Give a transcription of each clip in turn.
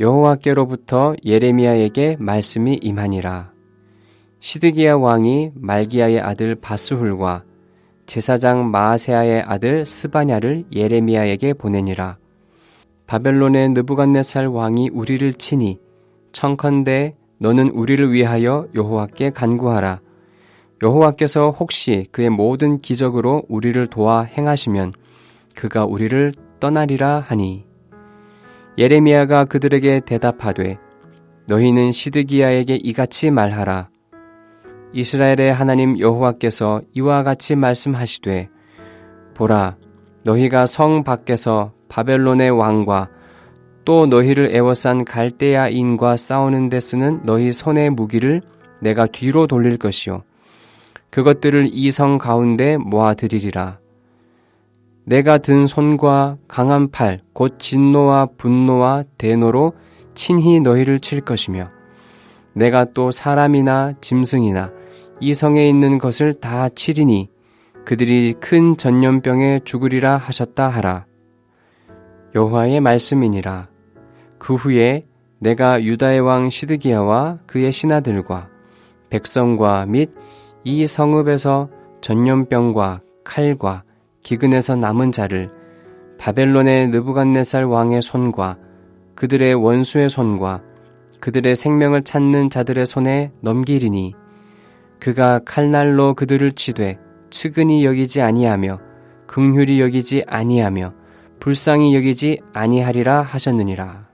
여호와께로부터 예레미야에게 말씀이 임하니라. 시드기야 왕이 말기야의 아들 바스훌과 제사장 마아세아의 아들 스바냐를 예레미야에게 보내니라. 바벨론의 느부갓네살 왕이 우리를 치니 청컨대 너는 우리를 위하여 여호와께 간구하라. 여호와께서 혹시 그의 모든 기적으로 우리를 도와 행하시면 그가 우리를 떠나리라 하니 예레미야가 그들에게 대답하되 너희는 시드기야에게 이같이 말하라. 이스라엘의 하나님 여호와께서 이와 같이 말씀하시되 보라 너희가 성 밖에서 바벨론의 왕과 또 너희를 애워싼 갈대아인과 싸우는 데 쓰는 너희 손의 무기를 내가 뒤로 돌릴 것이요. 그것들을 이 성 가운데 모아드리리라 내가 든 손과 강한 팔, 곧 진노와 분노와 대노로 친히 너희를 칠 것이며, 내가 또 사람이나 짐승이나 이 성에 있는 것을 다 치리니 그들이 큰 전염병에 죽으리라 하셨다 하라. 여호와의 말씀이니라. 그 후에 내가 유다의 왕 시드기야와 그의 신하들과 백성과 및 이 성읍에서 전염병과 칼과 기근에서 남은 자를 바벨론의 느부갓네살 왕의 손과 그들의 원수의 손과 그들의 생명을 찾는 자들의 손에 넘기리니 그가 칼날로 그들을 치되 측은히 여기지 아니하며 긍휼히 여기지 아니하며 불쌍히 여기지 아니하리라 하셨느니라.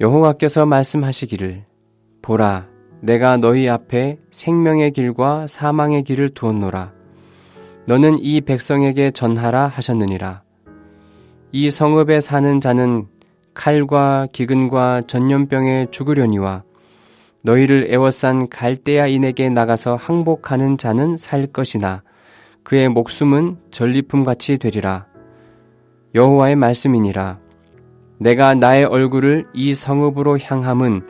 여호와께서 말씀하시기를 보라 내가 너희 앞에 생명의 길과 사망의 길을 두었노라 너는 이 백성에게 전하라 하셨느니라. 이 성읍에 사는 자는 칼과 기근과 전염병에 죽으려니와 너희를 애워싼 갈대아인에게 나가서 항복하는 자는 살 것이나 그의 목숨은 전리품 같이 되리라. 여호와의 말씀이니라. 내가 나의 얼굴을 이 성읍으로 향함은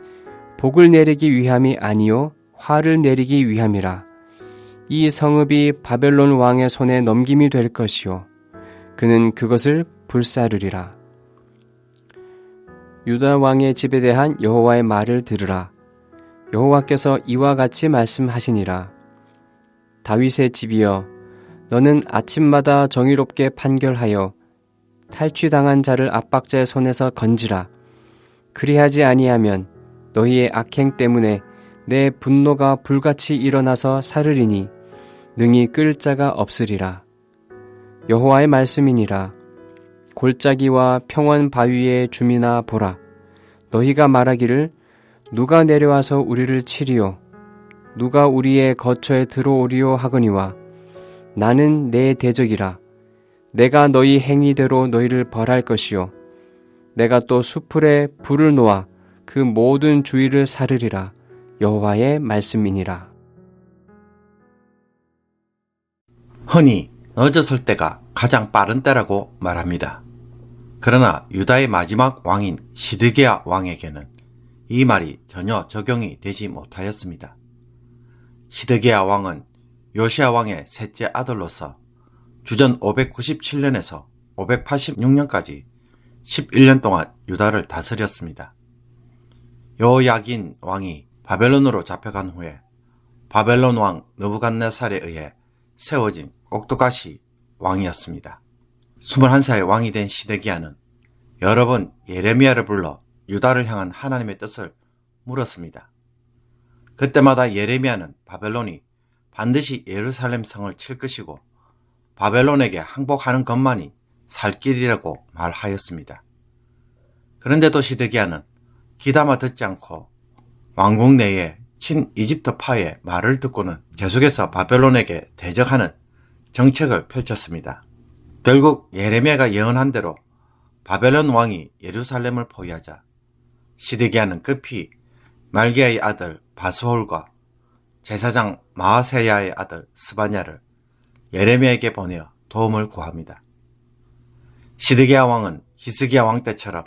복을 내리기 위함이 아니요 화를 내리기 위함이라. 이 성읍이 바벨론 왕의 손에 넘김이 될 것이요. 그는 그것을 불사르리라. 유다 왕의 집에 대한 여호와의 말을 들으라. 여호와께서 이와 같이 말씀하시니라. 다윗의 집이여, 너는 아침마다 정의롭게 판결하여 탈취당한 자를 압박자의 손에서 건지라. 그리하지 아니하면 너희의 악행 때문에 내 분노가 불같이 일어나서 사르리니 능히 끌 자가 없으리라. 여호와의 말씀이니라. 골짜기와 평원 바위의 주민아 보라. 너희가 말하기를 누가 내려와서 우리를 치리요. 누가 우리의 거처에 들어오리요 하거니와 나는 내 대적이라. 내가 너희 행위대로 너희를 벌할 것이요. 내가 또 수풀에 불을 놓아 그 모든 주위를 사르리라. 여호와의 말씀이니라. 흔히 늦었을 때가 가장 빠른 때라고 말합니다. 그러나 유다의 마지막 왕인 시드게야 왕에게는 이 말이 전혀 적용이 되지 못하였습니다. 시드게야 왕은 요시아 왕의 셋째 아들로서 주전 597년에서 586년까지 11년 동안 유다를 다스렸습니다. 요야긴 왕이 바벨론으로 잡혀간 후에 바벨론 왕 느부갓네살에 의해 세워진 옥도가시 왕이었습니다. 21살 왕이 된 시데기야는 여러 번 예레미야를 불러 유다를 향한 하나님의 뜻을 물었습니다. 그때마다 예레미야는 바벨론이 반드시 예루살렘 성을 칠 것이고 바벨론에게 항복하는 것만이 살 길이라고 말하였습니다. 그런데도 시드기야는 기다마 듣지 않고 왕국 내에 친 이집트 파의 말을 듣고는 계속해서 바벨론에게 대적하는 정책을 펼쳤습니다. 결국 예레미야가 예언한 대로 바벨론 왕이 예루살렘을 포위하자 시드기야는 급히 말기야의 아들 바스홀과 제사장 마하세야의 아들 스바냐를 예레미야에게 보내어 도움을 구합니다. 시드기야 왕은 히스기야 왕 때처럼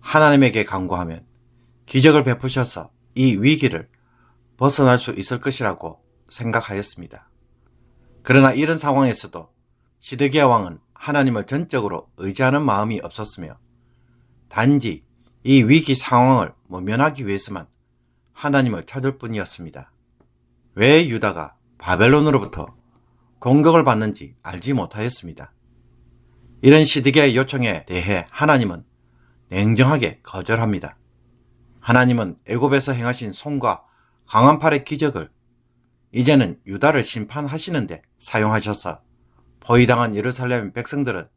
하나님에게 간구하면 기적을 베푸셔서 이 위기를 벗어날 수 있을 것이라고 생각하였습니다. 그러나 이런 상황에서도 시드기야 왕은 하나님을 전적으로 의지하는 마음이 없었으며 단지 이 위기 상황을 모면하기 위해서만 하나님을 찾을 뿐이었습니다. 왜 유다가 바벨론으로부터 공격을 받는지 알지 못하였습니다. 이런 시드기의 요청에 대해 하나님은 냉정하게 거절합니다. 하나님은 애굽에서 행하신 손과 강한 팔의 기적을 이제는 유다를 심판하시는데 사용하셔서 포위당한 예루살렘 백성들은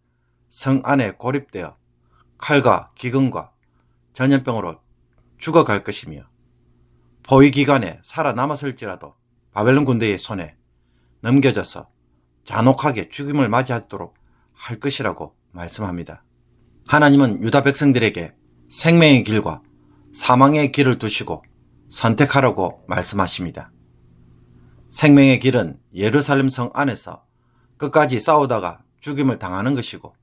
성 안에 고립되어 칼과 기근과 전염병으로 죽어갈 것이며 포위 기간에 살아남았을지라도 바벨론 군대의 손에 넘겨져서 잔혹하게 죽임을 맞이하도록 할 것이라고 말씀합니다. 하나님은 유다 백성들에게 생명의 길과 사망의 길을 두시고 선택하라고 말씀하십니다. 생명의 길은 예루살렘 성 안에서 끝까지 싸우다가 죽임을 당하는 것이고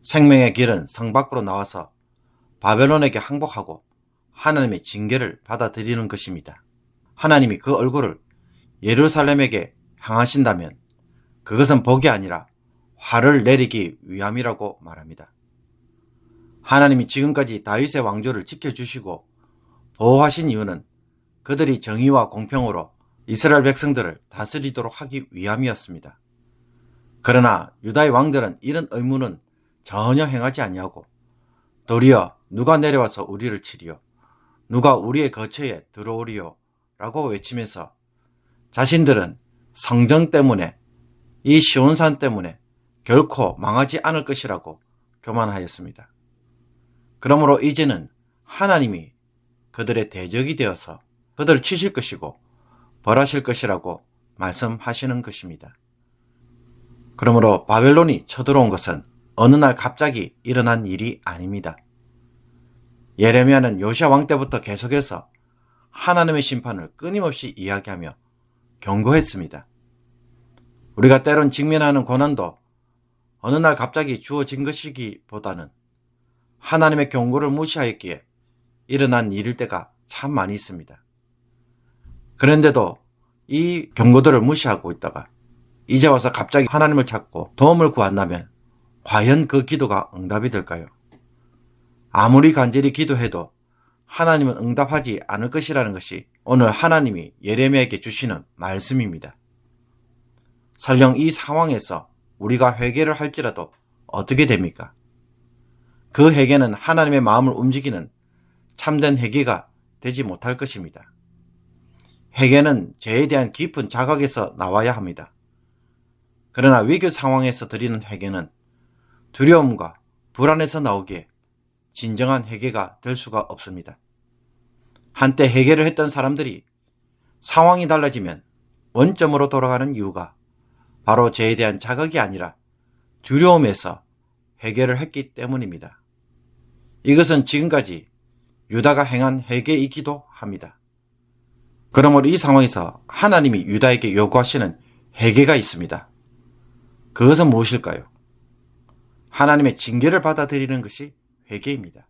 생명의 길은 성 밖으로 나와서 바벨론에게 항복하고 하나님의 징계를 받아들이는 것입니다. 하나님이 그 얼굴을 예루살렘에게 향하신다면 그것은 복이 아니라 화를 내리기 위함이라고 말합니다. 하나님이 지금까지 다윗의 왕조를 지켜주시고 보호하신 이유는 그들이 정의와 공평으로 이스라엘 백성들을 다스리도록 하기 위함이었습니다. 그러나 유다의 왕들은 이런 의무는 전혀 행하지 아니하고 도리어 누가 내려와서 우리를 치리요 누가 우리의 거처에 들어오리요 라고 외치면서 자신들은 성전 때문에 이 시온산 때문에 결코 망하지 않을 것이라고 교만하였습니다. 그러므로 이제는 하나님이 그들의 대적이 되어서 그들을 치실 것이고 벌하실 것이라고 말씀하시는 것입니다. 그러므로 바벨론이 쳐들어온 것은 어느 날 갑자기 일어난 일이 아닙니다. 예레미야는 요시아 왕 때부터 계속해서 하나님의 심판을 끊임없이 이야기하며 경고했습니다. 우리가 때론 직면하는 고난도 어느 날 갑자기 주어진 것이기보다는 하나님의 경고를 무시하였기에 일어난 일일 때가 참 많이 있습니다. 그런데도 이 경고들을 무시하고 있다가 이제 와서 갑자기 하나님을 찾고 도움을 구한다면 과연 그 기도가 응답이 될까요? 아무리 간절히 기도해도 하나님은 응답하지 않을 것이라는 것이 오늘 하나님이 예레미야에게 주시는 말씀입니다. 설령 이 상황에서 우리가 회개를 할지라도 어떻게 됩니까? 그 회개는 하나님의 마음을 움직이는 참된 회개가 되지 못할 것입니다. 회개는 죄에 대한 깊은 자각에서 나와야 합니다. 그러나 위기 상황에서 드리는 회개는 두려움과 불안에서 나오기에 진정한 회개가 될 수가 없습니다. 한때 회개를 했던 사람들이 상황이 달라지면 원점으로 돌아가는 이유가 바로 죄에 대한 자각이 아니라 두려움에서 회개를 했기 때문입니다. 이것은 지금까지 유다가 행한 회개이기도 합니다. 그러므로 이 상황에서 하나님이 유다에게 요구하시는 회개가 있습니다. 그것은 무엇일까요? 하나님의 징계를 받아들이는 것이 회개입니다.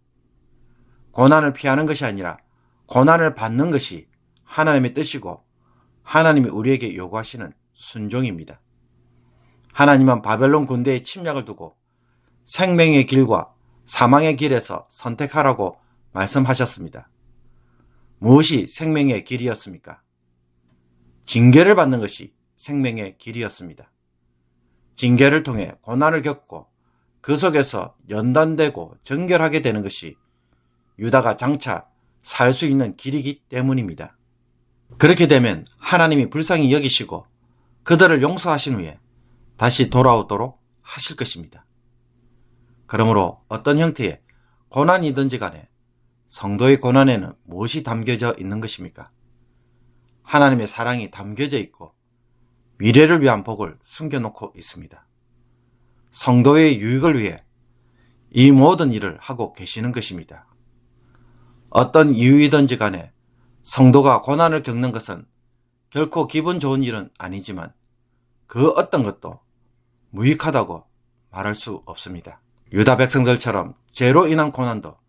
고난을 피하는 것이 아니라 고난을 받는 것이 하나님의 뜻이고 하나님이 우리에게 요구하시는 순종입니다. 하나님은 바벨론 군대의 침략을 두고 생명의 길과 사망의 길에서 선택하라고 말씀하셨습니다. 무엇이 생명의 길이었습니까? 징계를 받는 것이 생명의 길이었습니다. 징계를 통해 고난을 겪고 그 속에서 연단되고 정결하게 되는 것이 유다가 장차 살 수 있는 길이기 때문입니다. 그렇게 되면 하나님이 불쌍히 여기시고 그들을 용서하신 후에 다시 돌아오도록 하실 것입니다. 그러므로 어떤 형태의 고난이든지 간에 성도의 고난에는 무엇이 담겨져 있는 것입니까? 하나님의 사랑이 담겨져 있고 미래를 위한 복을 숨겨놓고 있습니다. 성도의 유익을 위해 이 모든 일을 하고 계시는 것입니다. 어떤 이유이든지 간에 성도가 고난을 겪는 것은 결코 기분 좋은 일은 아니지만 그 어떤 것도 무익하다고 말할 수 없습니다. 유다 백성들처럼 죄로 인한 고난도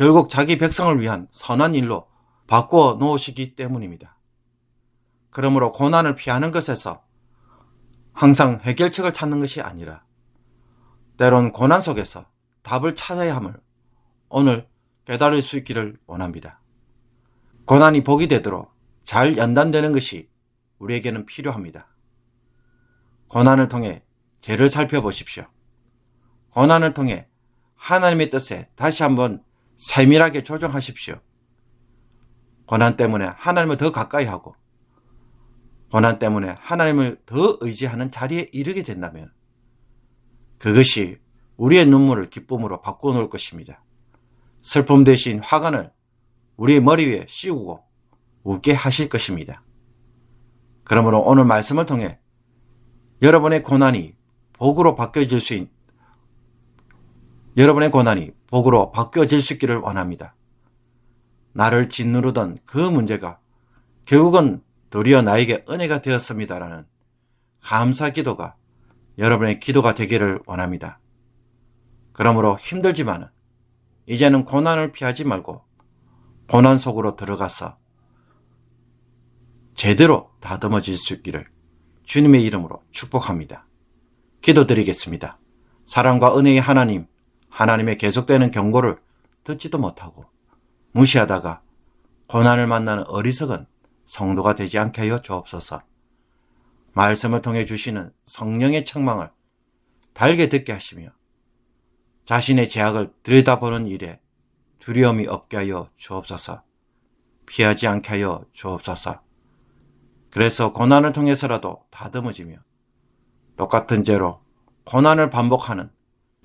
결국 자기 백성을 위한 선한 일로 바꾸어 놓으시기 때문입니다. 그러므로 고난을 피하는 것에서 항상 해결책을 찾는 것이 아니라 때론 고난 속에서 답을 찾아야 함을 오늘 깨달을 수 있기를 원합니다. 고난이 복이 되도록 잘 연단되는 것이 우리에게는 필요합니다. 고난을 통해 죄를 살펴보십시오. 고난을 통해 하나님의 뜻에 다시 한번 세밀하게 조정하십시오. 고난 때문에 하나님을 더 가까이 하고 고난 때문에 하나님을 더 의지하는 자리에 이르게 된다면 그것이 우리의 눈물을 기쁨으로 바꾸어 놓을 것입니다. 슬픔 대신 화관을 우리의 머리 위에 씌우고 웃게 하실 것입니다. 그러므로 오늘 말씀을 통해 여러분의 고난이 복으로 바뀌어질 수 있, 여러분의 고난이 복으로 바뀌어질 수 있기를 원합니다. 나를 짓누르던 그 문제가 결국은 도리어 나에게 은혜가 되었습니다라는 감사 기도가 여러분의 기도가 되기를 원합니다. 그러므로 힘들지만은 이제는 고난을 피하지 말고 고난 속으로 들어가서 제대로 다듬어질 수 있기를 주님의 이름으로 축복합니다. 기도드리겠습니다. 사랑과 은혜의 하나님, 하나님의 계속되는 경고를 듣지도 못하고 무시하다가 고난을 만나는 어리석은 성도가 되지 않게 하여 주옵소서. 말씀을 통해 주시는 성령의 책망을 달게 듣게 하시며 자신의 제약을 들여다보는 일에 두려움이 없게 하여 주옵소서. 피하지 않게 하여 주옵소서. 그래서 고난을 통해서라도 다듬어지며 똑같은 죄로 고난을 반복하는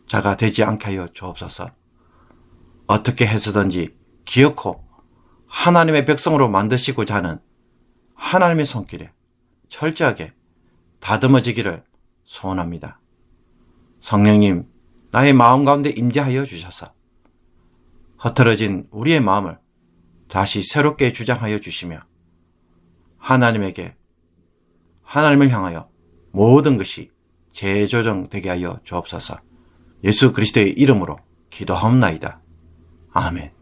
자가 되지 않게 하여 주옵소서. 어떻게 해서든지 기어코 하나님의 백성으로 만드시고자 하는 하나님의 손길에 철저하게 다듬어지기를 소원합니다. 성령님, 나의 마음 가운데 임재하여 주셔서 흐트러진 우리의 마음을 다시 새롭게 주장하여 주시며 하나님에게 하나님을 향하여 모든 것이 재조정되게 하여 주옵소서. 예수 그리스도의 이름으로 기도하옵나이다. 아멘.